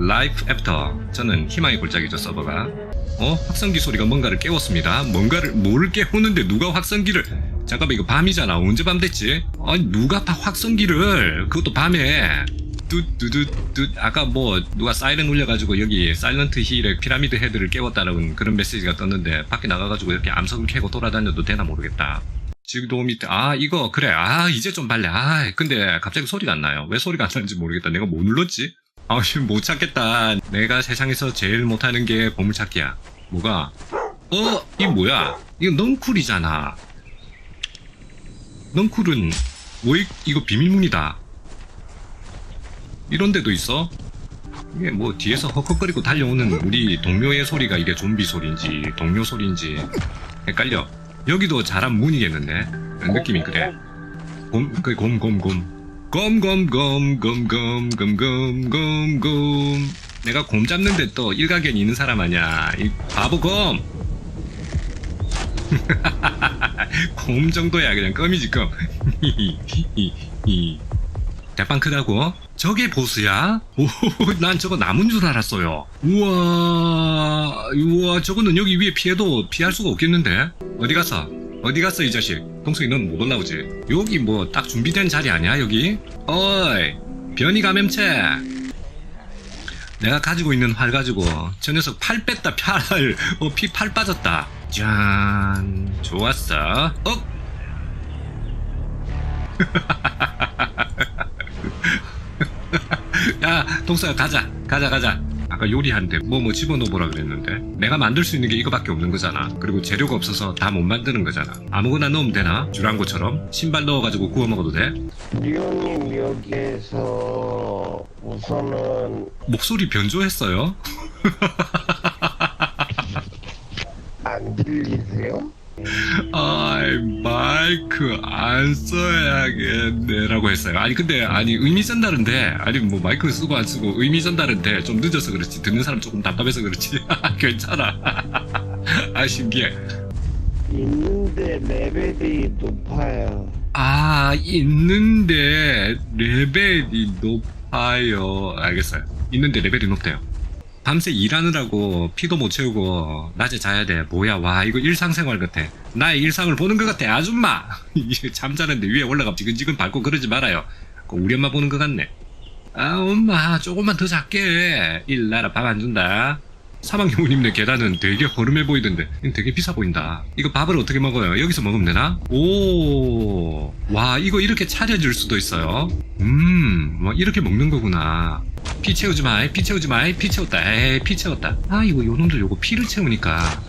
Life After. 저는 희망의 골짜기죠 서버가. 어? 확성기 소리가 뭔가를 깨웠습니다. 뭔가를 뭘 깨우는데 누가 확성기를? 잠깐만 이거 밤이잖아. 언제 밤 됐지? 아니 누가 다 확성기를? 그것도 밤에. 뚜뚜뚜뚜. 아까 뭐 누가 사이렌 울려가지고 여기 사일런트 힐의 피라미드 헤드를 깨웠다는 그런 메시지가 떴는데 밖에 나가가지고 이렇게 암석을 캐고 돌아다녀도 되나 모르겠다. 지도 밑에 아 이거 그래. 아 이제 좀 발래 아 근데 갑자기 소리가 안 나요. 왜 소리가 안 나는지 모르겠다. 내가 뭐 눌렀지 아 지금 못 찾겠다. 내가 세상에서 제일 못하는 게 보물찾기야. 뭐가? 어 이 뭐야? 이거 넝쿨이잖아. 넝쿨은 왜 이거 비밀문이다. 이런 데도 있어? 이게 뭐 뒤에서 헉헉거리고 달려오는 우리 동료의 소리가 이게 좀비 소리인지 동료 소리인지 헷갈려. 여기도 잘한 문이겠는데? 느낌이 그래. 곰, 그 곰, 곰, 곰. 곰, 곰, 곰, 곰, 곰, 곰, 곰, 곰, 곰. 내가 곰 잡는데 또 일가견이 있는 사람 아니야. 이 바보 곰. 곰 정도야 그냥 껌이지 껌. 대빵 크다고? 저게 보스야? 오, 난 저거 나무인 줄 알았어요. 우와, 우와, 저거는 여기 위에 피해도 피할 수가 없겠는데? 어디 갔어? 어디 갔어, 이 자식? 동석이 넌못 올라오지? 여기 뭐 딱 준비된 자리 아니야, 여기? 어이, 변이 감염체. 내가 가지고 있는 활 가지고 저 녀석 팔 뺐다, 팔. 어, 피 팔 빠졌다. 짠, 좋았어. 어? 야, 동서야 가자. 가자, 가자. 아까 요리하는데 뭐뭐 집어넣어보라 그랬는데 내가 만들 수 있는 게 이거밖에 없는 거잖아. 그리고 재료가 없어서 다 못 만드는 거잖아. 아무거나 넣으면 되나? 주랑고처럼 신발 넣어가지고 구워 먹어도 돼? 리오님 여기에서 우선은 목소리 변조했어요? 안 들리세요? 아이 마이크 안 써야겠네라고 했어요. 아니 근데 아니 의미 전달은데 아니 뭐 마이크 쓰고 안 쓰고 의미 전달은데 좀 늦어서 그렇지 듣는 사람 조금 답답해서 그렇지 괜찮아. 아 신기해. 있는데 레벨이 높아요. 아 있는데 레벨이 높아요. 알겠어요. 있는데 레벨이 높대요. 밤새 일하느라고 피도 못 채우고 낮에 자야 돼. 뭐야 와 이거 일상생활 같아. 나의 일상을 보는 것 같아 아줌마. 잠자는데 위에 올라가 지근지근 밟고 그러지 말아요. 우리 엄마 보는 것 같네. 아 엄마 조금만 더 작게 일나라 밥 안 준다. 사망경우님네 계단은 되게 허름해 보이던데 되게 비싸 보인다. 이거 밥을 어떻게 먹어요? 여기서 먹으면 되나? 오, 와 이거 이렇게 차려줄 수도 있어요. 음, 뭐 이렇게 먹는 거구나. 피 채우지 마, 피 채우지 마, 피 채웠다, 에이 피 채웠다. 아 이거 요놈들 요거 피를 채우니까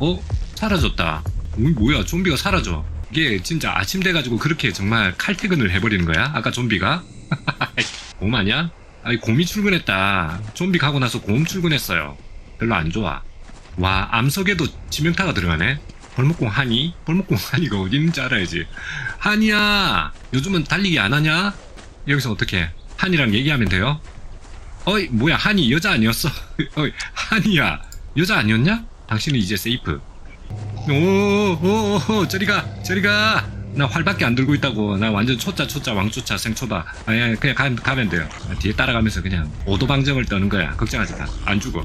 어 사라졌다. 오, 뭐야 좀비가 사라져. 이게 진짜 아침 돼가지고 그렇게 정말 칼퇴근을 해버리는 거야? 아까 좀비가? 곰 아니야? 아니 곰이 출근했다. 좀비 가고 나서 곰 출근했어요. 별로 안 좋아. 와 암석에도 지명타가 들어가네. 벌목공 하니? 벌목공 하니가 어디 있는지 알아야지. 한이야 요즘은 달리기 안 하냐? 여기서 어떻게 한이랑 얘기하면 돼요? 어이 뭐야 한이 여자 아니었어? 어이 한이야 여자 아니었냐? 당신은 이제 세이프. 오오오 저리가 저리가 나 활밖에 안 들고 있다고. 나 완전 초짜 초짜 왕초짜 생초다 아예 그냥 가, 가면 돼요. 뒤에 따라가면서 그냥 오도방정을 떠는 거야. 걱정하지 마안 죽어